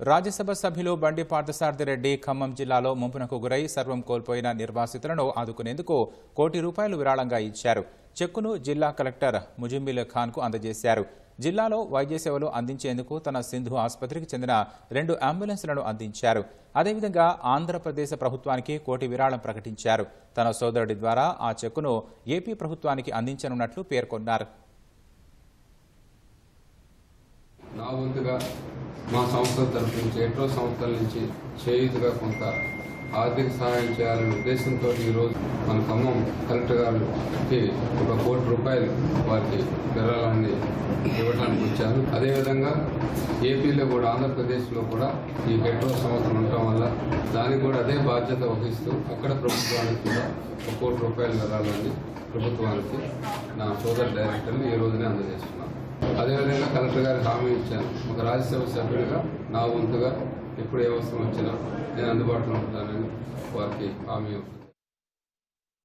రాజ్యసభ సభ్యులు బండి పార్థసారథిరెడ్డి ఖమ్మం జిల్లాలో ముంపునకు గురై సర్వం కోల్పోయిన నిర్వాసితులను ఆదుకునేందుకు కోటి రూపాయలు విరాళంగా ఇచ్చారు. చెక్కును జిల్లా కలెక్టర్ ముజింబిల్ ఖాన్కు అందజేశారు. జిల్లాలో వైద్య సేవలు అందించేందుకు తన సింధు ఆసుపత్రికి చెందిన రెండు అంబులెన్స్లను అందించారు. అదేవిధంగా ఆంధ్రప్రదేశ్ ప్రభుత్వానికి కోటి విరాళం ప్రకటించారు. తన సోదరుడి ద్వారా ఆ చెక్కును ఏపీ ప్రభుత్వానికి అందించనున్నట్లు పేర్కొన్నారు. నా వంతుగా మా సంస్థ తరఫు నుంచి ఎన్నో సంస్థల నుంచి చేయుతుగా కొంత ఆర్థిక సహాయం చేయాలనే ఉద్దేశంతో ఈరోజు మన ఖమ్మం కలెక్టర్ గారికి ఒక కోటి రూపాయలు వారికి విరాళాన్ని ఇవ్వడానికి వచ్చారు. అదేవిధంగా ఏపీలో కూడా ఆంధ్రప్రదేశ్లో కూడా ఈ పెట్రోల్ సంవత్సరం ఉండటం వల్ల దానికి కూడా అదే బాధ్యత వహిస్తూ అక్కడ ప్రభుత్వానికి కూడా ఒక కోటి రూపాయలు విరాళాన్ని ప్రభుత్వానికి నా సోదర డైరెక్టర్ని ఈ రోజునే అందజేస్తున్నాను అదేవిధంగా కలెక్టర్ గారికి హామీ ఇచ్చాను. ఒక రాజ్యసభ సభ్యుడిగా నా వంతుగా ఎప్పుడు ఏ అవసరం వచ్చినా నేను అందుబాటులో ఉంటానని వారికి హామీ